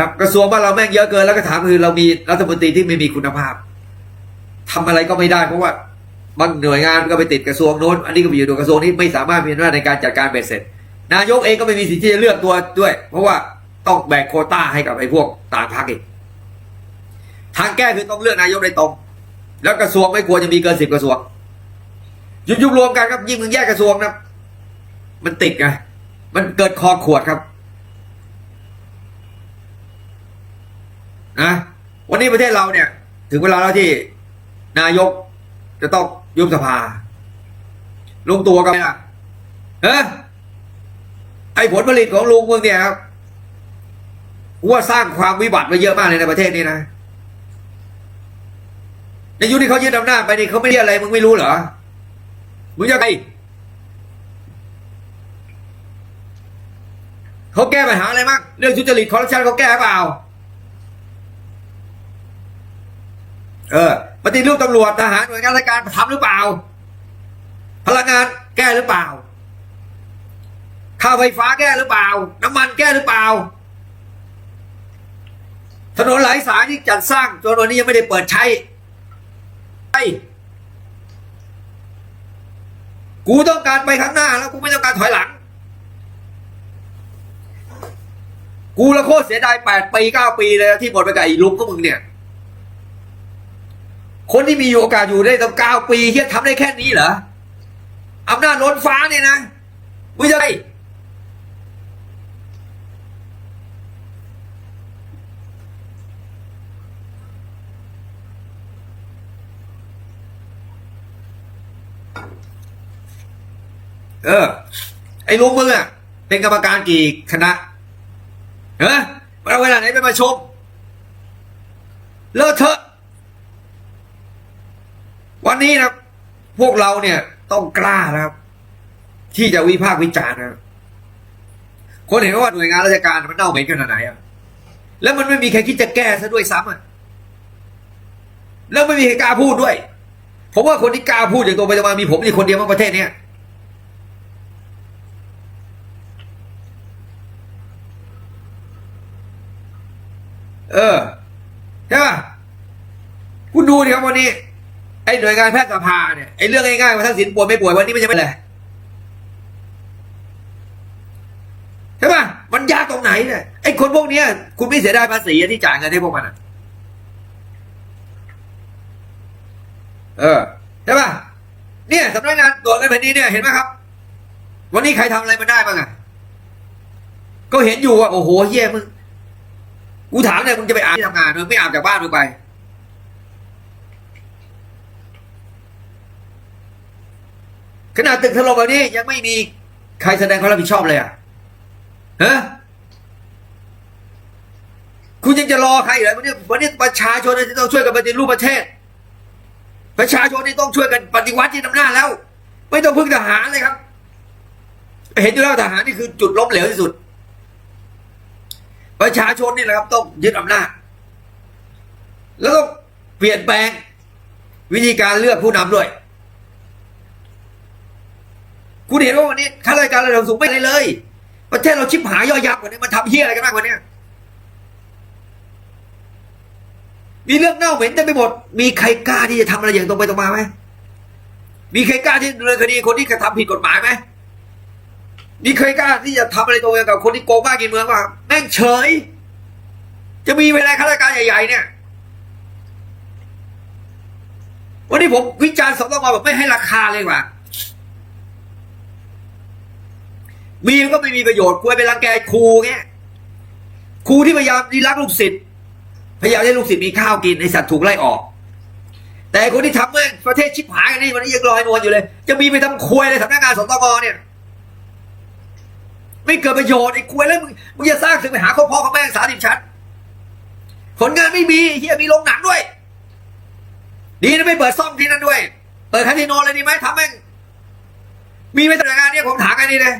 ครับกระทรวงบ้านเราแม่งเยอะเกินแล้วก็ถามคือเรามีรัฐมนตรีที่ไม่มีคุณภาพทำอะไรก็ไม่ได้เพราะว่าบางหน่วยงานก็ไปติดกระทรวงโน้น อันนี้ก็ไปอยู่ในกระทรวงนี้ไม่สามารถมีอำนาจในการจัดการเบ็ดเสร็จ นายกเองก็ไม่มีสิทธิ์ที่จะเลือกตัวด้วย เพราะว่าต้องแบกโคต้าให้กับไอ้พวกต่างพรรคอีกทางแก้คือต้องเลือกนายกในตรง แล้วกระทรวงไม่ควรจะมีเกินสิบกระทรวง ยุบยุบรวมกันครับยิ่งมึงแยกกระทรวงนะมันติดไงมันเกิดคอขวดครับ นะวันนี้ประเทศเราเนี่ย ถึงเวลาแล้วที่นายกจะต้องยุบสภาลงตัวกันไหมล่ะเฮ้ไอผลผลิตของลุงเมืองเนี่ยครับว่าสร้างความวิบัติมาเยอะมากเลยในประเทศนี้นะในยุคที่เขายึดอำนาจไปนี่เขาไม่ได้อะไรมึงไม่รู้เหรอมึงจะไงเขาแก้ปัญหาอะไรมั้งเรื่องทุจริตคอร์รัปชันเขาแก้เปล่า เออปฏิรูปตำรวจทหารหน่วยงานราชการทำหรือเปล่า พลังงานแก้หรือเปล่าค่าไฟฟ้าแก้หรือเปล่า น้ำมันแก้หรือเปล่า ถนนหลายสายที่จัดสร้างจนวันนี้ยังไม่ได้เปิดใช้ไอ้กูต้องการไปข้างหน้าแล้วกูไม่ต้องการถอยหลัง กูละโคตรเสียดายแปดปีเก้าปีเลยที่หมดไปกับไอ้ลุงก็มึงเนี่ย คนที่มีโอกาสอยู่ได้ตั้งเก้าปีเฮียทำได้แค่นี้เหรออำนาจล้นฟ้าเนี่ยนะมึงจะไงเออ ไอ้ลุงมึงอะ เป็นกรรมการกี่คณะเฮ้ยเอาเวลาไหนไปมาชมเลอะเทอะ วันนี้นะพวกเราเนี่ยต้องกล้านะครับ ที่จะวิพากษ์วิจารณ์นะคนเห็นว่าหน่วยงานราชการมันเน่าเหม็นขนาดไหนอะแล้วมันไม่มีใครคิดจะแก้ซะด้วยซ้ำอะแล้วไม่มีใครกล้าพูดด้วย ผมว่าคนที่กล้าพูดอย่างตรงไปรงมามีผมนี่คนเดียวในประเทศเนี้ยเออใช่ป่ะคุณดูดิครับวันนี้ ไอ้หน่วยงานแพทย์สภาเนี่ยไอ้เรื่องง่ายๆว่าทักษิณป่วยไม่ป่วยวันนี้ไม่ใช่ไม่เลยใช่ป่ะมันยากตรงไหนเนี่ยไอ้คนพวกเนี้ย คุณไม่เสียดายภาษีที่จ่ายเงินให้พวกมันอะเออใช่ป่ะเนี่ยสำนักงานตรวจเงินแผ่นดินเนี่ยเห็นไหมครับ วันนี้ใครทำอะไรมันได้บ้างอะก็เห็นอยู่ว่าโอ้โหเฮียมึงกูถามเนี่ยมึงจะไปอาบที่ทำงานมึงไม่อาบจากบ้านมึงไป ขนาดตึกถล่มแบบนี้ยังไม่มีใครแสดงความรับผิดชอบเลยอะฮะคุณยังจะรอใครเหรอวันนี้วันนี้ประชาชนที่ต้องช่วยกันปฏิรูปประเทศ ประชาชนที่ต้องช่วยกันปฏิวัติที่นำหน้าจแล้ว ไม่ต้องพึ่งทหารเลยครับ เห็นอยู่แล้วทหารนี่คือจุดล้มเหลวที่สุด ประชาชนนี่แหละครับต้องยึดอำนาจ แล้วต้องเปลี่ยนแปลงวิธีการเลือกผู้นำด้วย คุณเห็นว่าวันนี้ข้าราชการระดับสูงไม่อะไรเลย ประเทศเราชิบหายย่อยยับกว่านี้มันทำเฮี้ยอะไรกันบ้างวะเนี่ยมีเรื่องเน่าเหม็นเต็มไปหมด มีใครกล้าที่จะทำอะไรอย่างตรงไปตรงมาไหม มีใครกล้าที่ดำเนินคดีคนที่กระทำผิดกฎหมายไหม มีใครกล้าที่จะทำอะไรตรงกับคนที่โกงบ้ากินเมืองป่ะแม่งเฉย จะมีเวลาข้าราชการใหญ่ๆเนี่ย วันนี้ผมวิจารณ์สตงแบบไม่ให้ราคาเลยว่ะ มีมันก็ไม่มีประโยชน์ควรไปรังแกครูเงี้ยครูที่พยายามดีรักลูกศิษย์พยายามให้ลูกศิษย์มีข้าวกินไอสัตว์ถูกไล่ออก แต่คนที่ทำเมื่อประเทศชิบหายกันนี่วันนี้ยังลอยนวลอยู่เลย จะมีไปทำควยเลยสำนักงานสตงเนี่ยไม่เกิดประโยชน์ไอ้ควยแล้วมึงมึงจะสร้างสึกไปหาครอบครัวของแม่สาดิบชั้นผลงานไม่มีเฮียมีโรงหนังด้วย ดีนะไม่เปิดซ่อมที่นั่นด้วย เปิดคาสิโนเลยดีไหมทำแม่งมีไหมสำนักงานเนี่ยผมถามกันนี่เลย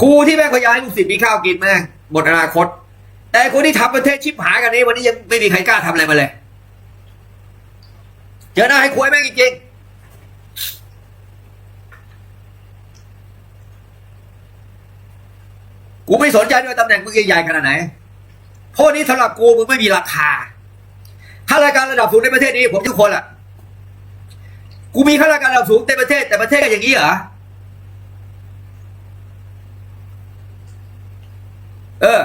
ครูที่แม่งพยายามให้ลูกศิษย์มีข้าวกินแม่งหมดอนาคต แต่คนที่ทำประเทศชิบหายกันนี้ วันนี้ยังไม่มีใครกล้าทำอะไรมาเลย เจอหน้าให้ควยแม่งจริงๆกูไม่สนใจด้วยตำแหน่งมึงใหญ่ขนาดไหนเพราะวันนี้สำหรับกูมึงไม่มีราคาข้าราชการระดับสูงในประเทศนี้ ผมทุกคนล่ะ กูมีข้าราชการระดับสูงในประเทศแต่ประเทศก็อย่างนี้เหรอ เออ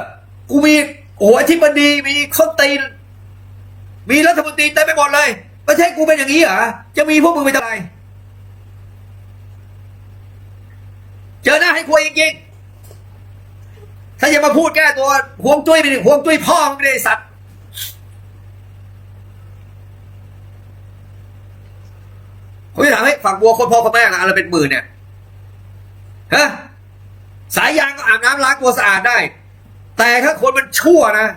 กูมีโอ้โหอธิบดีมีข้นตีนมีรัฐมนตรีเต็มไปหมดเลยประเทศกูเป็นอย่างนี้เหรอจะมีพวกมึงไปทำไมเจอหน้าให้คุยจริงๆถ้าอย่ามาพูดแก้ตัวห่วงจุ้ยไปดิห่วงจุ้ยพ่อมึงไม่ได้สัตว์ผมจะถามให้ฝั่งบัวคนพ่อคนแม่อะอะไรเป็นหมื่นเนี่ยฮะสายยางก็อาบน้ำล้างตัวสะอาดได้ แต่ถ้าคนมันชั่วนะ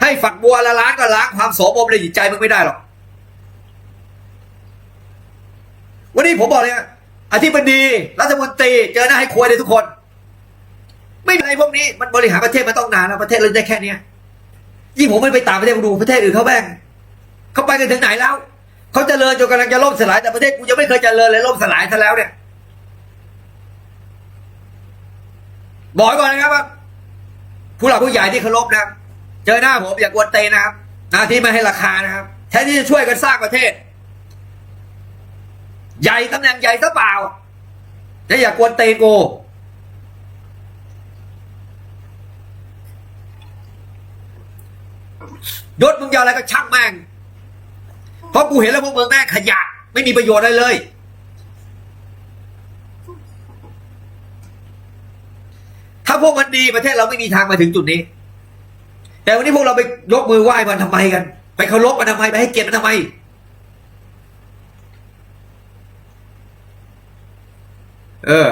ให้ฝักบัวละล้างก็ล้างความโสมมในจิตใจมึงไม่ได้หรอก วันนี้ผมบอกเลยนะอธิบดีรัฐมนตรีเจอหน้าให้ควยเลยทุกคน ไม่มีอะไรพวกนี้มันบริหารประเทศมาต้องนานแล้วประเทศเราได้แค่เนี้ยยิ่งผมไม่ไปต่างประเทศดูประเทศอื่นเขาแบ่งเขาไปกันถึงไหนแล้วเขาเจริญจนกำลังจะล่มสลายแต่ประเทศกูยังไม่เคยเจริญเลยล่มสลายซะแล้วเนี่ยบอกก่อนนะครับว่า ผู้หลักผู้ใหญ่ที่เคารพนะเจอหน้าผมอย่ากวนเตนนะครับนาที่ไม่ให้ราคานะครับแทนที่จะช่วยกันสร้างประเทศ ใหญ่ตำแหน่งใหญ่ซะเปล่าจะอย่ากวนเตนกูยศมึงจะอะไรก็ช่างแม่งเพราะกูเห็นแล้วพวกมึงแม่งขยะ ไม่มีประโยชน์อะไรเลย ถ้าพวกมันดีประเทศเราไม่มีทางมาถึงจุดนี้ แต่วันนี้พวกเราไปยกมือไหว้มันทำไมกัน ไปเคารพมันทำไมไปให้เกียรติมันทำไม เออ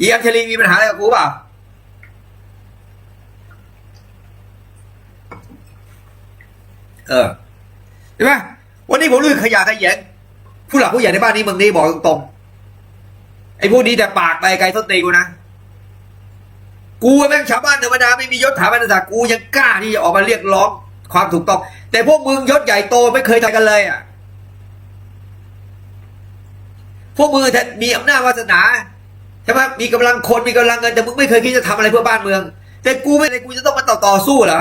อีอัญชลีมีปัญหาอะไรกับกูเปล่าเออเห็นไหมวันนี้ผมรู้ขยะขยงผู้หลักผู้ใหญ่ในบ้านนี้เมืองนี้บอกตรงๆไอ้พวกนี้แต่ปากไปไกลต้นตีกูนะ กูแม่งชาวบ้านธรรมดาไม่มียศถาบรรดาศักดิ์กูยังกล้าที่จะออกมาเรียกร้องความถูกต้อง แต่พวกมึงยศใหญ่โตไม่เคยทำกันเลยอะพวกมึงแทนมีอำนาจวาสนาใช่ไหมมีกำลังคนมีกำลังเงินแต่มึงไม่เคยคิดจะทำอะไรเพื่อบ้านเมือง แต่กูไม่เลยกูจะต้องมาต่อต่อสู้เหรอ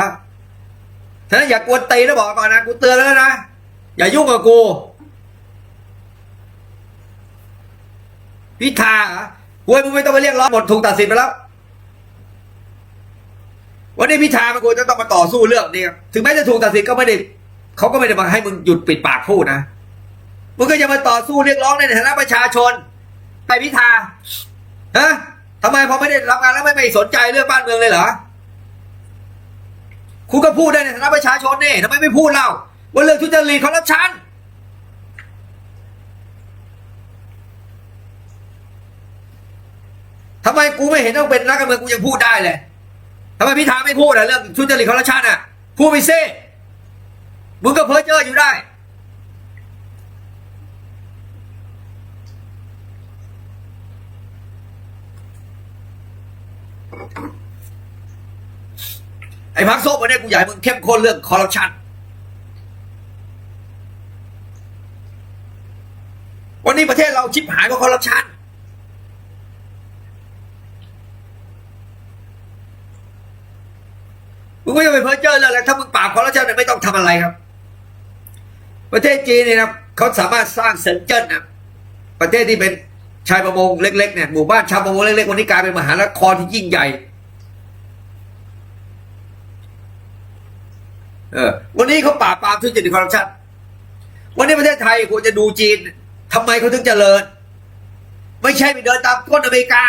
ฉะนั้นอย่ากวนตีนะบอกก่อนนะกูเตือนแล้วนะอย่ายุ่งกับกูพิธาเหรอกูให้มึงไม่ต้องไปเรียกร้องหมดถูกตัดสินไปแล้ว วันนี้พิธามันควรจะต้องมาต่อสู้เรื่องนี้ถึงแม้จะถูกตัดสินก็ไม่ได้เขาก็ไม่ได้มาให้มึงหยุดปิดปากพูดนะมึงก็จะมาต่อสู้เรียกร้องในฐานะประชาชน ไปพิธาฮะทำไมพอไม่ได้รับงานแล้วไม่ไม่สนใจเรื่องบ้านเมืองเลยเหรอคุณก็พูดได้ในฐานะประชาชนนี่ทำไมไม่พูดเล่าว่าเรื่องทุจริตคอร์รัปชันทำไมกูไม่เห็นต้องเป็นนักการเมืองกูยังพูดได้เลย ทำไมพิธาไม่พูดอะเรื่องทุจริตคอร์รัปชันอะพูดไปซิมึงก็เพ้อเจ้ออยู่ได้ ไอ้พักโซ่วันนี้กูอยากให้มึงเข้มข้นเรื่องคอร์รัปชันวันนี้ประเทศเราชิบหายเพราะคอร์รัปชัน มึงไม่ต้องไปเพ้อเจ้อเรื่องอะถ้ามึงปราบคอร์รัปชันเนี่ยไม่ต้องทำอะไรครับ ประเทศจีนเนี่ยนะเขาสามารถสร้างเซินเจิ้นนะประเทศที่เป็นชายประมงเล็กๆเนี่ยหมู่บ้านชาวประมงเล็กๆวันนี้กลายเป็นมหานครที่ยิ่งใหญ่เออวันนี้เขาปราบปรามทุจริตคอร์รัปชันวันนี้ประเทศไทยควรจะดูจีนทำไมเขาถึงเจริญ ไม่ใช่ไปเดินตามก้นอเมริกา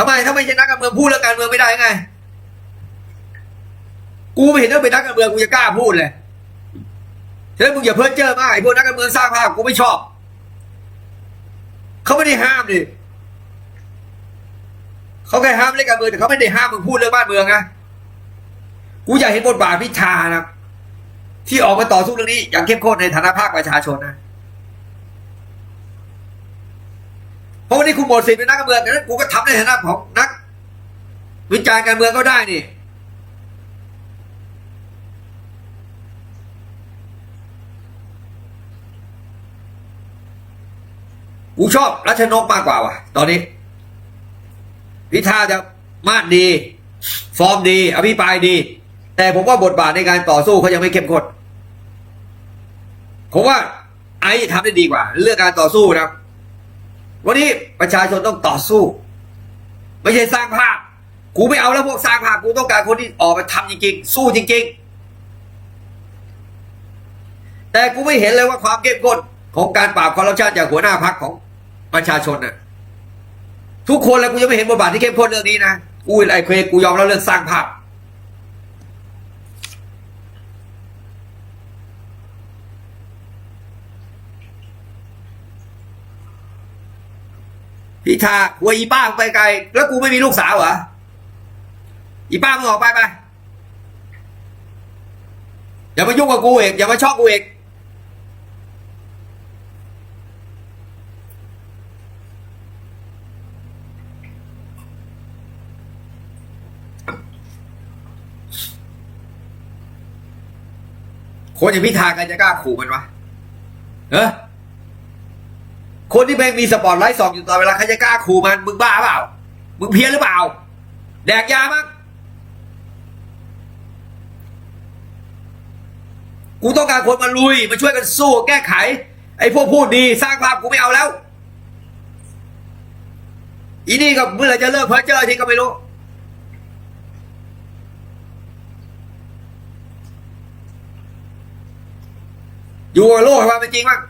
ทำไมถ้าไม่ใช่นักการเมืองพูดเรื่องการเมืองไม่ได้ไง กูไม่เห็นว่าเป็นนักการเมืองกูจะกล้าพูดเลยฉะนั้นมึงอย่าเพ้อเจ้อมากไอ้พวกนักการเมืองสร้างภาพกูไม่ชอบเขาไม่ได้ห้ามดิเขาแค่ห้ามเรื่องการเมืองแต่เขาไม่ได้ห้ามมึงพูดเรื่องบ้านเมืองนะกูอยากเห็นบทบาทพิธานะที่ออกมาต่อสู้เรื่องนี้อย่างเข้มข้นในฐานะภาคประชาชนนะ เพราะวันนี้คุณหมดสิทธิ์เป็นนักการเมืองดังนั้นกูก็ทำในฐานะของนัก วิจารณ์การเมืองก็ได้นี่กูชอบรัชนกมากกว่าว่ะ ตอนนี้ พิธาจะมาดดี ฟอร์มดี อภิปรายดี แต่ผมว่าบทบาทในการต่อสู้เขายังไม่เข้มข้นผมว่าไอ้ทำได้ดีกว่า เรื่องการต่อสู้นะ วันนี้ประชาชนต้องต่อสู้ ไม่ใช่สร้างภาพ กูไม่เอาแล้วพวกสร้างภาพกูต้องการคนที่ออกมาทำจริงๆ สู้จริง ๆ แต่กูไม่เห็นเลยว่าความเข้มข้นของการปราบคอร์รัปชันจากหัวหน้าพักของประชาชนน่ะ ทุกคนแล้วกูยังไม่เห็นบทบาทที่เข้มข้นเรื่องนี้นะกูไอ้เคยกูยอมแล้วเรื่องสร้างภาพ พิธาหัวอีป้าไปไกล แล้วกูไม่มีลูกสาวเหรออีป้ามึงออกไปไปอย่ามายุ่งกับกูเองอย่ามาชอบกูเองคนอย่างพิธากันจะกล้าขู่มันวะเออ คนที่แม่งมีสปอตไลท์สองอยู่ตลอดเวลาใครจะกล้าขู่มัน มึงบ้าเปล่า มึงเพี้ยนหรือเปล่า แดกยามั้งกูต้องการคนมาลุย มาช่วยกันสู้แก้ไข ไอ้พวกพูดดีสร้างภาพกูไม่เอาแล้ว อีนี่ก็เมื่อไรจะเลิกเพ้อเจ้อที่ก็ไม่รู้ อยู่กับโลกความเป็นจริงมั้ง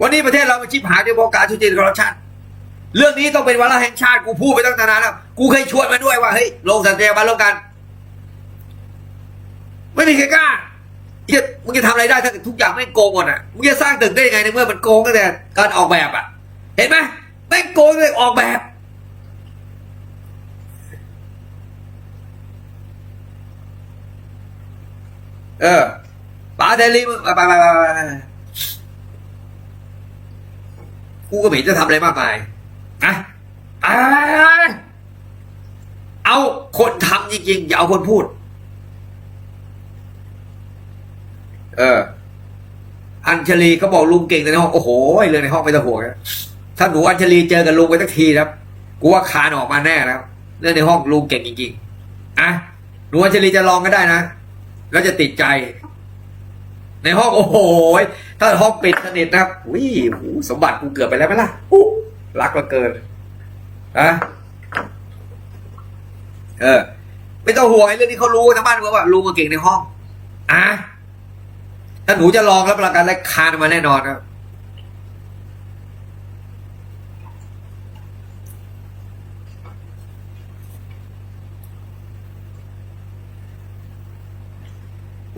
วันนี้ประเทศเรามันชิบหายด้วยเพราะการทุจริตคอร์รัปชันเรื่องนี้ต้องเป็นวาระแห่งชาติกูพูดไปตั้งนานแล้ว กูเคยชวนมาด้วยว่าเฮ้ยลงสัญญาบันร่วมกัน ไม่มีใครกล้าเหี้ยมึงจะทำอะไรได้ถ้าทุกอย่างไม่โกงหมดอะมึงจะสร้างตึกได้ยังไงในเมื่อมันโกงตั้งแต่การออกแบบอะ เห็นไหมแม่โกงเลยออกแบบเออป๋าเทลีมึงไปไปไปไปไป กูก็ไม่เห็นจะทำอะไรมากมายอะอะเอาคนทำจริงๆ อย่าเอาคนพูด เออ อัญชลีเขาบอกลุงเก่งในห้อง โอ้โหเรื่องในห้องไม่ต้องห่วงนะถ้าหนูอัญชลีเจอกับลุงไปสักทีครับ กูว่าคานออกมาแน่แล้วเรื่องในห้องลุงเก่งจริงๆ อะ หนูอัญชลีจะลองก็ได้นะ แล้วจะติดใจ ในห้องโอ้โหถ้าห้องปิดสนิทนะครับวิหูสมบัติกูเกือบไปแล้วไหมล่ะอู้รักเหลือเกินอะเออไม่ต้องห่วงเรื่องนี้เขารู้ทั้งบ้านรู้ว่าลุงก็เก่งในห้องอะถ้าหนูจะลองรับประกันและคานมาแน่นอนครับ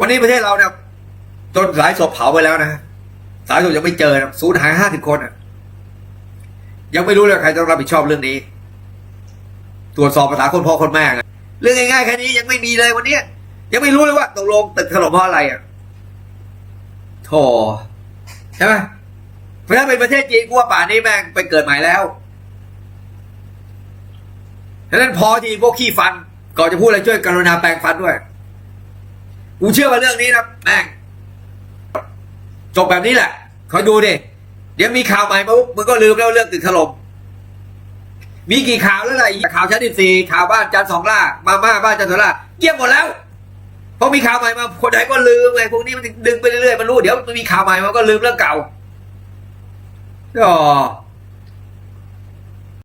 วันนี้ประเทศเราเนี่ย จนสายศพเผาไปแล้วนะสายศพยังไม่เจอนะสูญหายห้าสิบคนอะ ยังไม่รู้เลยใครต้องรับผิดชอบเรื่องนี้ ตรวจสอบภาษาคนพ่อคนแม่ไงเรื่องง่ายๆแค่นี้ยังไม่มีเลยวันนี้ยังไม่รู้เลยว่าตกลงตึกถล่มเพราะอะไรอะโธ่ใช่ไหมเพราะถ้าเป็นประเทศจีนกูว่าป่านนี้แม่งไปเกิดใหม่แล้วฉะนั้นพอทีพวกขี้ฟันก่อนจะพูดอะไรช่วยกรุณาแปรงฟันด้วย กูเชื่อว่าเรื่องนี้นะแม่ง จบแบบนี้แหละคอยดูดิเดี๋ยวมีข่าวใหม่มาปุ๊บมึงก็ลืมแล้วเรื่องตึกถล่มมีกี่ข่าวแล้วล่ะข่าวชั้นที่สี่ข่าวบ้านจันสองล่ามาม่าบ้านจันสองล่าเกี่ยมหมดแล้วเพราะมีข่าวใหม่มาคนไหนก็ลืมไงพวกนี้มันดึงไปเรื่อยๆมันรู้เดี๋ยวมันมีข่าวใหม่มันก็ลืมเรื่องเก่าอ๋อ